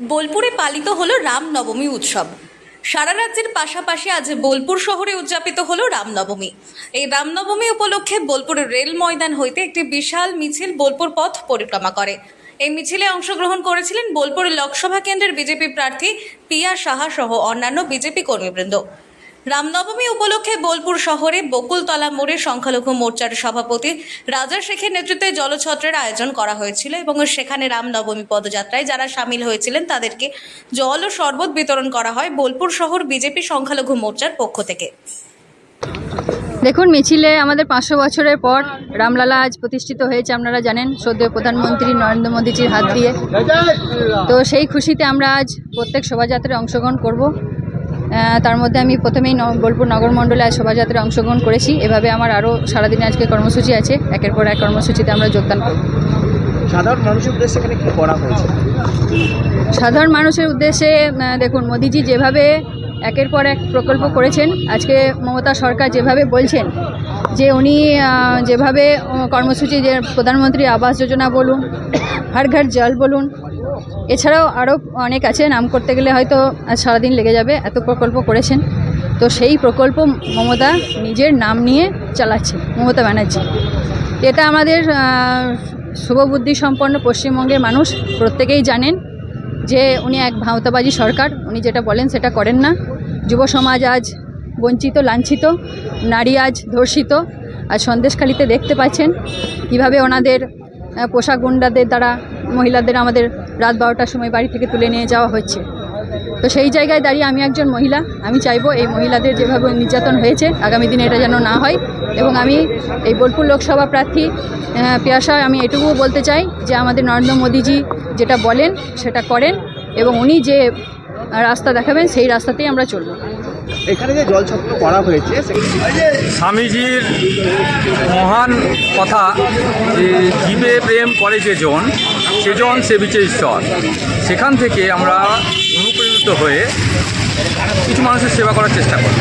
বোলপুরে পালিত হলো রামনবমী উৎসব। সারা রাজ্যের পাশাপাশি আজ বোলপুর শহরে উদযাপিত হলো রামনবমী। এই রামনবমী উপলক্ষে বোলপুরের রেল ময়দান হইতে একটি বিশাল মিছিল বোলপুর পথ পরিক্রমা করে। এই মিছিলে অংশগ্রহণ করেছিলেন বোলপুরের লোকসভা কেন্দ্রের বিজেপি প্রার্থী পিয়া সাহা সহ অন্যান্য বিজেপি কর্মীবৃন্দ। রামনবমী উপলক্ষে বোলপুর শহরে বকুলতলা মোড়ে সংখ্যালঘু মোর্চার সভাপতি রাজা শেখের নেতৃত্বে জলছত্রের আয়োজন করা হয়েছিল এবং সেখানে রামনবমী পদযাত্রায় যারা সামিল হয়েছিলেন তাদেরকে জল ও শরবত বিতরণ করা হয় বোলপুর শহর বিজেপি সংখ্যালঘু মোর্চার পক্ষ থেকে। দেখুন, মিছিলে আমাদের পাঁচশো বছরের পর রামলালা আজ প্রতিষ্ঠিত হয়েছে, আপনারা জানেন সদ্য প্রধানমন্ত্রী নরেন্দ্র মোদীজির হাত দিয়ে। তো সেই খুশিতে আমরা আজ প্রত্যেক শোভাযাত্রায় অংশগ্রহণ করব। তার মধ্যে আমি প্রথমেই ন- বোলপুর নগর মণ্ডলে আজ শোভাযাত্রায় অংশগ্রহণ করেছি। এভাবে আমার আরও সারাদিনে আজকে কর্মসূচি আছে। একের পর এক কর্মসূচিতে আমরা যোগদান করব। সাধারণ মানুষের উদ্দেশ্যে এখানে কি করা হয়েছে? সাধারণ মানুষের উদ্দেশ্যে দেখুন মোদিজি যেভাবে একের পর এক প্রকল্প করেছেন আজকে মমতা সরকার যেভাবে বলছেন যে উনি যেভাবে কর্মসূচি যে প্রধানমন্ত্রী আবাস যোজনা বলুন হর ঘর জল বলুন এছাড়াও আরও অনেক আছে, নাম করতে গেলে হয়তো সারাদিন লেগে যাবে, এত প্রকল্প করেছেন। তো সেই প্রকল্প মমতা নিজের নাম নিয়ে চালাচ্ছে, মমতা ব্যানার্জি। এটা আমাদের শুভবুদ্ধি সম্পন্ন পশ্চিমবঙ্গের মানুষ প্রত্যেকেই জানেন যে উনি এক ভাঁওতাবাজি সরকার, উনি যেটা বলেন সেটা করেন না। যুব সমাজ আজ বঞ্চিত, লাঞ্ছিত, নারী আজ ধর্ষিত আর সন্দেশখালিতে দেখতে পাচ্ছেন কীভাবে ওনাদের পোশাক গুন্ডাদের দ্বারা মহিলাদের আমাদের রাত বারোটার সময় বাড়ি থেকে তুলে নিয়ে যাওয়া হচ্ছে। তো সেই জায়গায় দাঁড়িয়ে আমি একজন মহিলা আমি চাইব এই মহিলাদের যেভাবে নির্যাতন হয়েছে আগামী দিনে এটা যেন না হয় এবং আমি এই বোলপুর লোকসভা প্রার্থী পিয়াসা আমি এটুকুও বলতে চাই যে আমাদের নরেন্দ্র মোদীজি যেটা বলেন সেটা করেন এবং উনি যে রাস্তা দেখাবেন সেই রাস্তাতেই আমরা চলবো। এখানে যে জল ছত্র করা হয়েছে স্বামীজির মহান কথা যে জীবে প্রেম করে যে জন সেজন সে বিচে ঈশ্বর, সেখান থেকে আমরা অনুপ্রেরিত হয়ে কিছু মানুষের সেবা করার চেষ্টা করি